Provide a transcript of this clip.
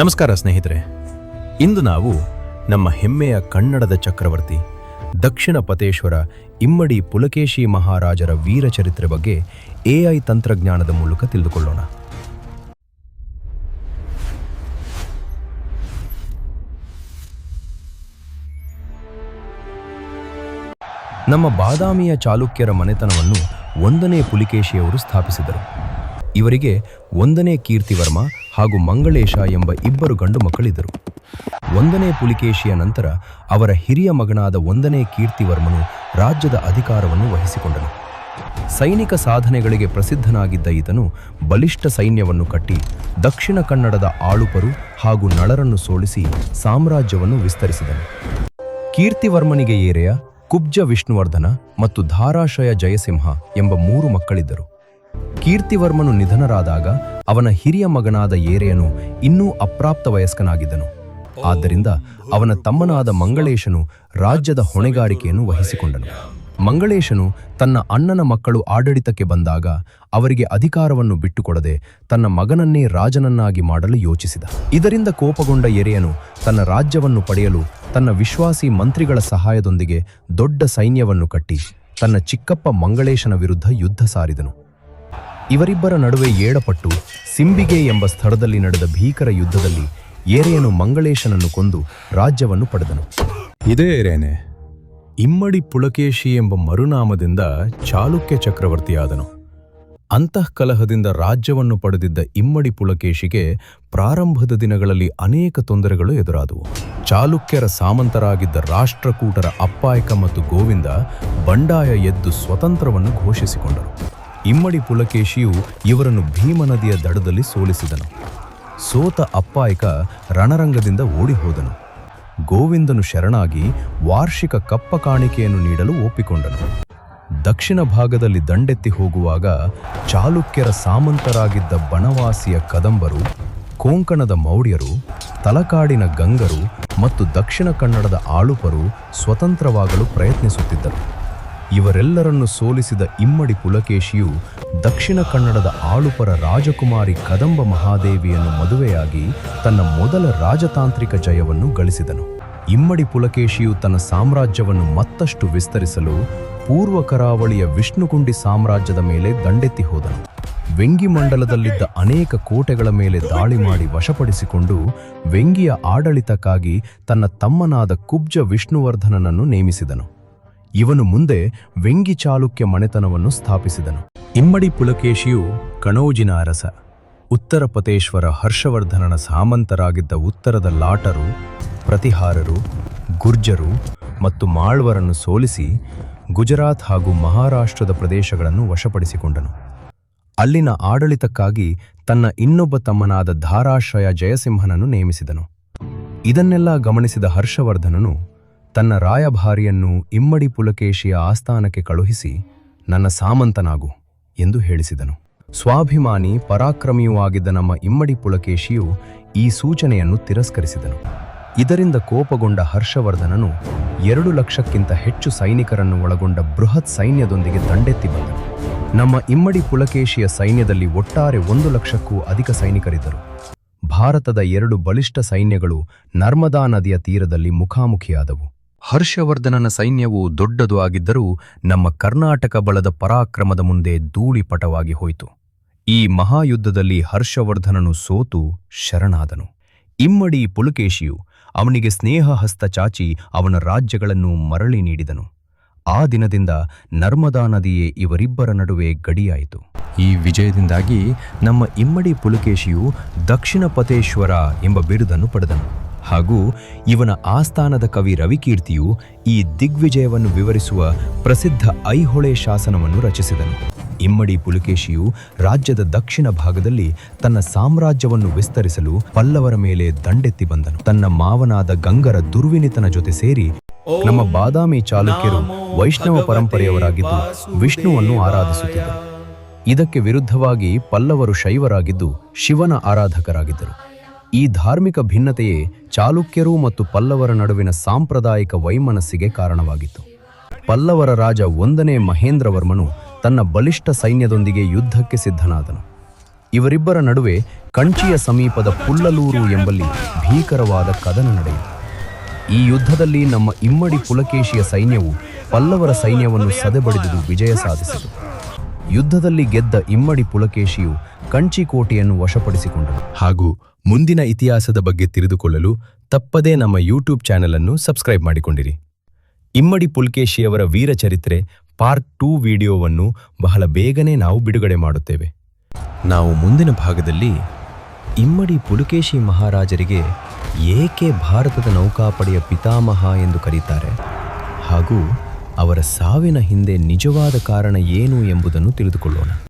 ನಮಸ್ಕಾರ ಸ್ನೇಹಿತರೆ. ಇಂದು ನಾವು ನಮ್ಮ ಹೆಮ್ಮೆಯ ಕನ್ನಡದ ಚಕ್ರವರ್ತಿ, ದಕ್ಷಿಣ ಪತೇಶ್ವರ ಇಮ್ಮಡಿ ಪುಲಕೇಶಿ ಮಹಾರಾಜರ ವೀರಚರಿತ್ರೆ ಬಗ್ಗೆ ಎಐ ತಂತ್ರಜ್ಞಾನದ ಮೂಲಕ ತಿಳಿದುಕೊಳ್ಳೋಣ. ನಮ್ಮ ಬಾದಾಮಿಯ ಚಾಲುಕ್ಯರ ಮನೆತನವನ್ನು ಒಂದನೇ ಪುಲಿಕೇಶಿಯವರು ಸ್ಥಾಪಿಸಿದರು. ಇವರಿಗೆ ಒಂದನೇ ಕೀರ್ತಿವರ್ಮ ಹಾಗೂ ಮಂಗಳೇಶ ಎಂಬ ಇಬ್ಬರು ಗಂಡು ಮಕ್ಕಳಿದ್ದರು. ಒಂದನೇ ಪುಲಿಕೇಶಿಯ ನಂತರ ಅವರ ಹಿರಿಯ ಮಗನಾದ ಒಂದನೇ ಕೀರ್ತಿವರ್ಮನು ರಾಜ್ಯದ ಅಧಿಕಾರವನ್ನು ವಹಿಸಿಕೊಂಡನು. ಸೈನಿಕ ಸಾಧನೆಗಳಿಗೆ ಪ್ರಸಿದ್ಧನಾಗಿದ್ದ ಈತನು ಬಲಿಷ್ಠ ಸೈನ್ಯವನ್ನು ಕಟ್ಟಿ ದಕ್ಷಿಣ ಕನ್ನಡದ ಆಳುಪರು ಹಾಗೂ ನಳರನ್ನು ಸೋಲಿಸಿ ಸಾಮ್ರಾಜ್ಯವನ್ನು ವಿಸ್ತರಿಸಿದನು. ಕೀರ್ತಿವರ್ಮನಿಗೆ ಏರೆಯ, ಕುಬ್ಜ ವಿಷ್ಣುವರ್ಧನ ಮತ್ತು ಧಾರಾಶಯ ಜಯಸಿಂಹ ಎಂಬ ಮೂರು ಮಕ್ಕಳಿದ್ದರು. ಕೀರ್ತಿವರ್ಮನು ನಿಧನರಾದಾಗ ಅವನ ಹಿರಿಯ ಮಗನಾದ ಏರೆಯನು ಇನ್ನೂ ಅಪ್ರಾಪ್ತ ವಯಸ್ಕನಾಗಿದ್ದನು. ಆದ್ದರಿಂದ ಅವನ ತಮ್ಮನಾದ ಮಂಗಳೇಶನು ರಾಜ್ಯದ ಹೊಣೆಗಾರಿಕೆಯನ್ನು ವಹಿಸಿಕೊಂಡನು. ಮಂಗಳೇಶನು ತನ್ನ ಅಣ್ಣನ ಮಕ್ಕಳು ಆಡಳಿತಕ್ಕೆ ಬಂದಾಗ ಅವರಿಗೆ ಅಧಿಕಾರವನ್ನು ಬಿಟ್ಟುಕೊಡದೆ ತನ್ನ ಮಗನನ್ನೇ ರಾಜನನ್ನಾಗಿ ಮಾಡಲು ಯೋಚಿಸಿದ. ಇದರಿಂದ ಕೋಪಗೊಂಡ ಎರೆಯನು ತನ್ನ ರಾಜ್ಯವನ್ನು ಪಡೆಯಲು ತನ್ನ ವಿಶ್ವಾಸಿ ಮಂತ್ರಿಗಳ ಸಹಾಯದೊಂದಿಗೆ ದೊಡ್ಡ ಸೈನ್ಯವನ್ನು ಕಟ್ಟಿ ತನ್ನ ಚಿಕ್ಕಪ್ಪ ಮಂಗಳೇಶನ ವಿರುದ್ಧ ಯುದ್ಧ ಸಾರಿದನು. ಇವರಿಬ್ಬರ ನಡುವೆ ಏಳಪಟ್ಟು ಸಿಂಬಿಗೆ ಎಂಬ ಸ್ಥಳದಲ್ಲಿ ನಡೆದ ಭೀಕರ ಯುದ್ಧದಲ್ಲಿ ಏರೆಯನು ಮಂಗಳೇಶನನ್ನು ಕೊಂದು ರಾಜ್ಯವನ್ನು ಪಡೆದನು. ಇದೇ ಏರೇನೆ, ಇಮ್ಮಡಿ ಪುಳಕೇಶಿ ಎಂಬ ಮರುನಾಮದಿಂದ ಚಾಲುಕ್ಯ ಚಕ್ರವರ್ತಿಯಾದನು. ಅಂತಃಕಲಹದಿಂದ ರಾಜ್ಯವನ್ನು ಪಡೆದಿದ್ದ ಇಮ್ಮಡಿ ಪುಳಕೇಶಿಗೆ ಪ್ರಾರಂಭದ ದಿನಗಳಲ್ಲಿ ಅನೇಕ ತೊಂದರೆಗಳು ಎದುರಾದವು. ಚಾಲುಕ್ಯರ ಸಾಮಂತರಾಗಿದ್ದ ರಾಷ್ಟ್ರಕೂಟರ ಅಪ್ಪಾಯಕ ಮತ್ತು ಗೋವಿಂದ ಬಂಡಾಯ ಎದ್ದು ಸ್ವತಂತ್ರವನ್ನು ಘೋಷಿಸಿಕೊಂಡರು. ಇಮ್ಮಡಿ ಪುಲಕೇಶಿಯು ಇವರನ್ನು ಭೀಮ ನದಿಯ ದಡದಲ್ಲಿ ಸೋಲಿಸಿದನು. ಸೋತ ಅಪ್ಪಾಯಕ ರಣರಂಗದಿಂದ ಓಡಿಹೋದನು. ಗೋವಿಂದನು ಶರಣಾಗಿ ವಾರ್ಷಿಕ ಕಪ್ಪ ಕಾಣಿಕೆಯನ್ನು ನೀಡಲು ಒಪ್ಪಿಕೊಂಡನು. ದಕ್ಷಿಣ ಭಾಗದಲ್ಲಿ ದಂಡೆತ್ತಿ ಹೋಗುವಾಗ ಚಾಲುಕ್ಯರ ಸಾಮಂತರಾಗಿದ್ದ ಬಣವಾಸಿಯ ಕದಂಬರು, ಕೊಂಕಣದ ಮೌಢ್ಯರು, ತಲಕಾಡಿನ ಗಂಗರು ಮತ್ತು ದಕ್ಷಿಣ ಕನ್ನಡದ ಆಳುಪರು ಸ್ವತಂತ್ರವಾಗಲು ಪ್ರಯತ್ನಿಸುತ್ತಿದ್ದರು. ಇವರೆಲ್ಲರನ್ನು ಸೋಲಿಸಿದ ಇಮ್ಮಡಿ ಪುಲಕೇಶಿಯು ದಕ್ಷಿಣ ಕನ್ನಡದ ಆಳುಪರ ರಾಜಕುಮಾರಿ ಕದಂಬ ಮಹಾದೇವಿಯನ್ನು ಮದುವೆಯಾಗಿ ತನ್ನ ಮೊದಲ ರಾಜತಾಂತ್ರಿಕ ಜಯವನ್ನು ಗಳಿಸಿದನು. ಇಮ್ಮಡಿ ಪುಲಕೇಶಿಯು ತನ್ನ ಸಾಮ್ರಾಜ್ಯವನ್ನು ಮತ್ತಷ್ಟು ವಿಸ್ತರಿಸಲು ಪೂರ್ವ ಕರಾವಳಿಯ ವಿಷ್ಣುಗುಂಡಿ ಸಾಮ್ರಾಜ್ಯದ ಮೇಲೆ ದಂಡೆತ್ತಿ ಹೋದನು. ವೆಂಗಿ ಮಂಡಲದಲ್ಲಿದ್ದ ಅನೇಕ ಕೋಟೆಗಳ ಮೇಲೆ ದಾಳಿ ಮಾಡಿ ವಶಪಡಿಸಿಕೊಂಡು ವೆಂಗಿಯ ಆಡಳಿತಕ್ಕಾಗಿ ತನ್ನ ತಮ್ಮನಾದ ಕುಬ್ಜ ವಿಷ್ಣುವರ್ಧನನನ್ನು ನೇಮಿಸಿದನು. ಇವನು ಮುಂದೆ ವೆಂಗಿ ಚಾಲುಕ್ಯ ಮನೆತನವನ್ನು ಸ್ಥಾಪಿಸಿದನು. ಇಮ್ಮಡಿ ಪುಲಕೇಶಿಯು ಕಣೋಜಿನ ಅರಸ. ಉತ್ತರ ಪತೇಶ್ವರ ಹರ್ಷವರ್ಧನನ ಸಾಮಂತರಾಗಿದ್ದ ಉತ್ತರದ ಲಾಟರು, ಪ್ರತಿಹಾರರು, ಗುರ್ಜರು ಮತ್ತು ಮಾಳ್ವರನ್ನು ಸೋಲಿಸಿ ಗುಜರಾತ್ ಹಾಗೂ ಮಹಾರಾಷ್ಟ್ರದ ಪ್ರದೇಶಗಳನ್ನು ವಶಪಡಿಸಿಕೊಂಡನು. ಅಲ್ಲಿನ ಆಡಳಿತಕ್ಕಾಗಿ ತನ್ನ ಇನ್ನೊಬ್ಬ ತಮ್ಮನಾದ ಧಾರಾಶ್ರಯ ಜಯಸಿಂಹನನ್ನು ನೇಮಿಸಿದನು. ಇದನ್ನೆಲ್ಲ ಗಮನಿಸಿದ ಹರ್ಷವರ್ಧನನು ತನ್ನ ರಾಯಭಾರಿಯನ್ನು ಇಮ್ಮಡಿ ಪುಲಕೇಶಿಯ ಆಸ್ಥಾನಕ್ಕೆ ಕಳುಹಿಸಿ ನನ್ನ ಸಾಮಂತನಾಗು ಎಂದು ಹೇಳಿಸಿದನು. ಸ್ವಾಭಿಮಾನಿ ಪರಾಕ್ರಮಿಯೂ ಆಗಿದ್ದ ನಮ್ಮ ಇಮ್ಮಡಿ ಪುಲಕೇಶಿಯು ಈ ಸೂಚನೆಯನ್ನು ತಿರಸ್ಕರಿಸಿದನು. ಇದರಿಂದ ಕೋಪಗೊಂಡ ಹರ್ಷವರ್ಧನನು ಎರಡು ಲಕ್ಷಕ್ಕಿಂತ ಹೆಚ್ಚು ಸೈನಿಕರನ್ನು ಒಳಗೊಂಡ ಬೃಹತ್ ಸೈನ್ಯದೊಂದಿಗೆ ದಂಡೆತ್ತಿ ಬಂದನು. ನಮ್ಮ ಇಮ್ಮಡಿ ಪುಲಕೇಶಿಯ ಸೈನ್ಯದಲ್ಲಿ ಒಟ್ಟಾರೆ ಒಂದು ಲಕ್ಷಕ್ಕೂ ಅಧಿಕ ಸೈನಿಕರಿದ್ದರು. ಭಾರತದ ಎರಡು ಬಲಿಷ್ಠ ಸೈನ್ಯಗಳು ನರ್ಮದಾ ನದಿಯ ತೀರದಲ್ಲಿ ಮುಖಾಮುಖಿಯಾದವು. ಹರ್ಷವರ್ಧನನ ಸೈನ್ಯವು ದೊಡ್ಡದು ಆಗಿದ್ದರೂ ನಮ್ಮ ಕರ್ನಾಟಕ ಬಲದ ಪರಾಕ್ರಮದ ಮುಂದೆ ಧೂಳಿಪಟವಾಗಿ ಹೋಯಿತು. ಈ ಮಹಾಯುದ್ಧದಲ್ಲಿ ಹರ್ಷವರ್ಧನನು ಸೋತು, ಶರಣಾದನು. ಇಮ್ಮಡಿ ಪುಲಕೇಶಿಯು ಅವನಿಗೆ ಸ್ನೇಹ ಹಸ್ತ ಚಾಚಿ ಅವನ ರಾಜ್ಯಗಳನ್ನು ಮರಳಿ ನೀಡಿದನು. ಆ ದಿನದಿಂದ ನರ್ಮದಾ ನದಿಯೇ ಇವರಿಬ್ಬರ ನಡುವೆ ಗಡಿಯಾಯಿತು. ಈ ವಿಜಯದಿಂದಾಗಿ ನಮ್ಮ ಇಮ್ಮಡಿ ಪುಲಕೇಶಿಯು ದಕ್ಷಿಣ ಪತೇಶ್ವರ ಎಂಬ ಬಿರುದನ್ನು ಪಡೆದನು. ಹಾಗೂ ಇವನ ಆಸ್ಥಾನದ ಕವಿ ರವಿಕೀರ್ತಿಯು ಈ ದಿಗ್ವಿಜಯವನ್ನು ವಿವರಿಸುವ ಪ್ರಸಿದ್ಧ ಐಹೊಳೆ ಶಾಸನವನ್ನು ರಚಿಸಿದನು. ಇಮ್ಮಡಿ ಪುಲಕೇಶಿಯು ರಾಜ್ಯದ ದಕ್ಷಿಣ ಭಾಗದಲ್ಲಿ ತನ್ನ ಸಾಮ್ರಾಜ್ಯವನ್ನು ವಿಸ್ತರಿಸಲು ಪಲ್ಲವರ ಮೇಲೆ ದಂಡೆತ್ತಿ ಬಂದನು. ತನ್ನ ಮಾವನಾದ ಗಂಗರ ದುರ್ವಿನಿತನ ಜೊತೆ ಸೇರಿ ನಮ್ಮ ಬಾದಾಮಿ ಚಾಲುಕ್ಯರು ವೈಷ್ಣವ ಪರಂಪರೆಯವರಾಗಿದ್ದು ವಿಷ್ಣುವನ್ನು ಆರಾಧಿಸುತ್ತಿದ್ದರು. ಇದಕ್ಕೆ ವಿರುದ್ಧವಾಗಿ ಪಲ್ಲವರು ಶೈವರಾಗಿದ್ದು ಶಿವನ ಆರಾಧಕರಾಗಿದ್ದರು. ಈ ಧಾರ್ಮಿಕ ಭಿನ್ನತೆಯೇ ಚಾಲುಕ್ಯರು ಮತ್ತು ಪಲ್ಲವರ ನಡುವಿನ ಸಾಂಪ್ರದಾಯಿಕ ವೈಮನಸ್ಸಿಗೆ ಕಾರಣವಾಗಿತ್ತು. ಪಲ್ಲವರ ರಾಜ ಒಂದನೇ ಮಹೇಂದ್ರವರ್ಮನು ತನ್ನ ಬಲಿಷ್ಠ ಸೈನ್ಯದೊಂದಿಗೆ ಯುದ್ಧಕ್ಕೆ ಸಿದ್ಧನಾದನು. ಇವರಿಬ್ಬರ ನಡುವೆ ಕಂಚಿಯ ಸಮೀಪದ ಪುಲ್ಲಲೂರು ಎಂಬಲ್ಲಿ ಭೀಕರವಾದ ಕದನ ನಡೆಯಿತು. ಈ ಯುದ್ಧದಲ್ಲಿ ನಮ್ಮ ಇಮ್ಮಡಿ ಪುಲಕೇಶಿಯ ಸೈನ್ಯವು ಪಲ್ಲವರ ಸೈನ್ಯವನ್ನು ಸದೆಬಡಿದು ವಿಜಯ ಸಾಧಿಸಿತು. ಯುದ್ಧದಲ್ಲಿ ಗೆದ್ದ ಇಮ್ಮಡಿ ಪುಲಕೇಶಿಯು ಕಂಚಿಕೋಟೆಯನ್ನು ವಶಪಡಿಸಿಕೊಂಡನು. ಹಾಗೂ ಮುಂದಿನ ಇತಿಹಾಸದ ಬಗ್ಗೆ ತಿಳಿದುಕೊಳ್ಳಲು ತಪ್ಪದೇ ನಮ್ಮ ಯೂಟ್ಯೂಬ್ ಚಾನೆಲ್ ಅನ್ನು ಸಬ್ಸ್ಕ್ರೈಬ್ ಮಾಡಿಕೊಂಡಿರಿ. ಇಮ್ಮಡಿ ಪುಲ್ಕೇಶಿಯವರ ವೀರಚರಿತ್ರೆ ಪಾರ್ಟ್ ಟೂ ವಿಡಿಯೋವನ್ನು ಬಹಳ ಬೇಗನೆ ನಾವು ಬಿಡುಗಡೆ ಮಾಡುತ್ತೇವೆ. ನಾವು ಮುಂದಿನ ಭಾಗದಲ್ಲಿ ಇಮ್ಮಡಿ ಪುಲಕೇಶಿ ಮಹಾರಾಜರಿಗೆ ಏಕೆ ಭಾರತದ ನೌಕಾಪಡೆಯ ಪಿತಾಮಹ ಎಂದು ಕರೀತಾರೆ? ಹಾಗೂ ಅವರ ಸಾವಿನ ಹಿಂದೆ ನಿಜವಾದ ಕಾರಣ ಏನು ಎಂಬುದನ್ನು ತಿಳಿದುಕೊಳ್ಳೋಣ.